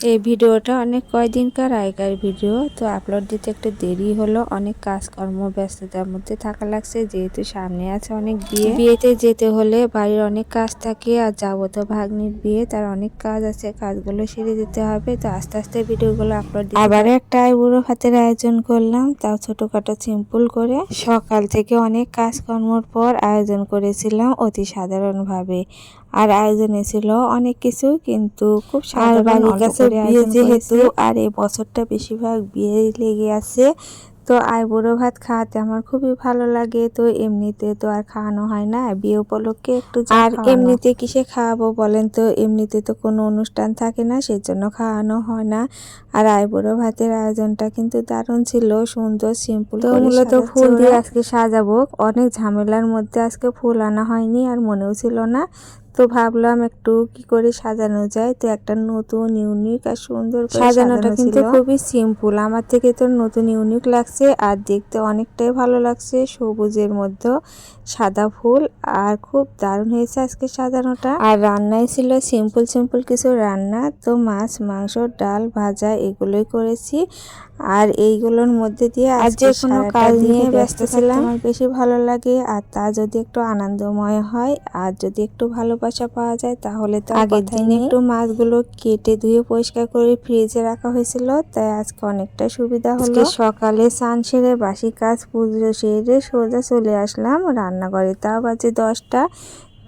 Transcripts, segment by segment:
এই ভিডিওটা অনেক কয়দিনকার আগেকার ভিডিও তো আপলোড দিতে একটু দেরি হলো। অনেক কাজকর্ম ব্যস্ততার মধ্যে থাকা লাগছে যেহেতু সামনে আছে অনেক বিয়ে। বিয়েতে যেতে হলে বাড়ির অনেক কাজ থাকে আর যাব তো ভাগ্নির বিয়ে তার অনেক কাজ আছে কাজগুলো সেরে দিতে হবে। তো আস্তে আস্তে ভিডিওগুলো আপলোড আবার একটা আইবুড়ো ভাতের আয়োজন করলাম তাও ছোটখাটো সিম্পল করে। সকাল থেকে অনেক কাজকর্মর পর আয়োজন করেছিলাম অতি সাধারণভাবে। আর আয়োজনে ছিল অনেক কিছু কিন্তু খুব সাধারণ করে বিয়ে যেহেতু আর এই বছরটা বেশিরভাগ বিয়ে লেগে আছে তো আইবুড়ো ভাত খাওয়াতে আমার খুবই ভালো লাগে। তো এমনিতে তো আর খাওয়ানো হয় না বিয়ে উপলক্ষে একটু আর এমনিতে কিসে খাওয়াবো বলেন তো? এমনিতে তো কোনো অনুষ্ঠান থাকে না সেই জন্য খাওয়ানো হয় না। আর আইবুড়ো ভাতের আয়োজনটা কিন্তু দারুণ ছিল সুন্দর সিম্পল তো মূলত ফুল দিয়ে আজকে সাজাবো। অনেক ঝামেলার মধ্যে আজকে ফুল আনা হয়নি আর মনেও ছিল না। তো ভাবলাম একটু কি করে সাজানো যায়। তো একটা নতুন ইউনিক আর সুন্দর সাজানোটা কিন্তু খুবই সিম্পল আমার থেকে তো নতুন ইউনিক লাগছে আর দেখতে অনেকটাই ভালো লাগছে সবুজের মধ্যে। সাদা ফুল আর খুব দারুণ হয়েছে আজকে সাজানোটা। আর রান্নায় ছিল সিম্পল সিম্পল কিছু রান্না। তো মাছ মাংস ডাল ভাজা এগুলোই করেছি। আর এইগুলোর মধ্যে দিয়ে আজ যে কোনো কাজ নিয়ে ব্যস্ত ছিলাম। আমার বেশি ভালো লাগে আর তা যদি একটু আনন্দময় হয় আর যদি একটু ভালোবাসা পাওয়া যায় তাহলে তো আগের দিনে একটু মাছগুলো কেটে ধুয়ে পরিষ্কার করে ফ্রিজে রাখা হয়েছিল তাই আজকে অনেকটা সুবিধা হলো। সকালে স্নান সেরে বাসি কাজ পুজো সেরে সোজা চলে আসলাম। রান্নাঘরে তা বাজে দশটা।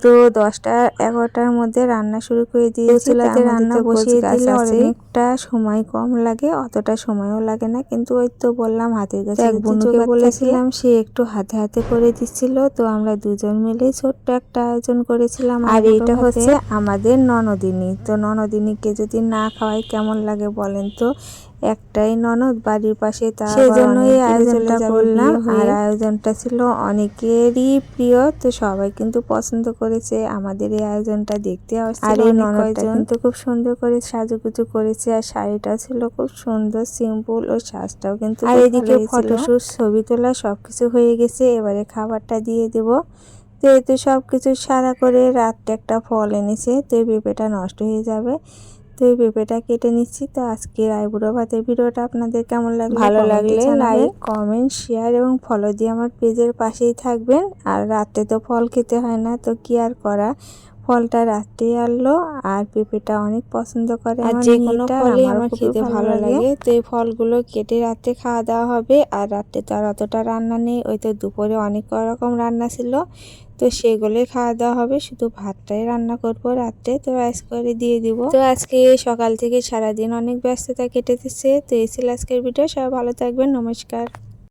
তো দশটা এগারোটার মধ্যে রান্না শুরু করে দিয়েছি। চুলাতে রান্না বসিয়ে দিলে অনেকটা সময় কম লাগে অতটা সময়ও লাগে না। কিন্তু ওই তো বললাম হাতের কাছে এক বন্ধুকে বলেছিলাম সে একটু হাতে হাতে করে দিচ্ছিল। তো আমরা দুজন মিলে ছোট্ট একটা আয়োজন করেছিলাম আর এটা হচ্ছে আমাদের ননদিনী। তো ননদিনীকে যদি না খাওয়াই কেমন লাগে বলেন তো? একটাই ননদ বাড়ির পাশে তার সেজন্য এই আয়োজনটা করলাম। আর আয়োজনটা ছিল অনেকেরই প্রিয় তো সবাই কিন্তু পছন্দ করেছে। আমাদের এই আয়োজনটা দেখতে আর এই ননদটা কিন্তু খুব সুন্দর করে সাজুগুজু করেছে আর শাড়িটা ছিল খুব সুন্দর সিম্পল ও সাজটাও কিন্তু আর এদিকে ফটোশুট ছবি তোলা সবকিছু হয়ে গেছে। এবারে খাবারটা দিয়ে দেব। যেহেতু সব কিছু সারা করে রাতটা একটা ফল এনেছে তো এই পেঁপেটা নষ্ট হয়ে যাবে। তো এই পেঁপেটা কেটে নিচ্ছি। তো আজকের আইবুড়ো ভাতের ভিডিওটা আপনাদের কেমন লাগল ভালো লাগলে লাইক কমেন্ট শেয়ার এবং ফলো দিয়ে আমার পেজের পাশেই থাকবেন। আর রাতে তো ফল খেতে হয় না তো কি আর করা? ফলটা রাত্রে আনলো আর পেঁপেটা অনেক পছন্দ করে। আর যে কোনো ফলই আমার খেতে ভালো লাগে। তো এই ফলগুলো কেটে রাত্রে খাওয়া দাওয়া হবে। আর রাত্রে তো আর অতটা রান্না নেই ওই তো দুপুরে অনেক রকম রান্না ছিল। তো সেগুলোই খাওয়া দাওয়া হবে। শুধু ভাতটাই রান্না করব রাত্রে। তো রাইস করে দিয়ে দিব। তো আজকে সকাল থেকে সারাদিন অনেক ব্যস্ততা কেটেছে। তো এসে আজকের ভিডিও সবাই ভালো থাকবেন। নমস্কার।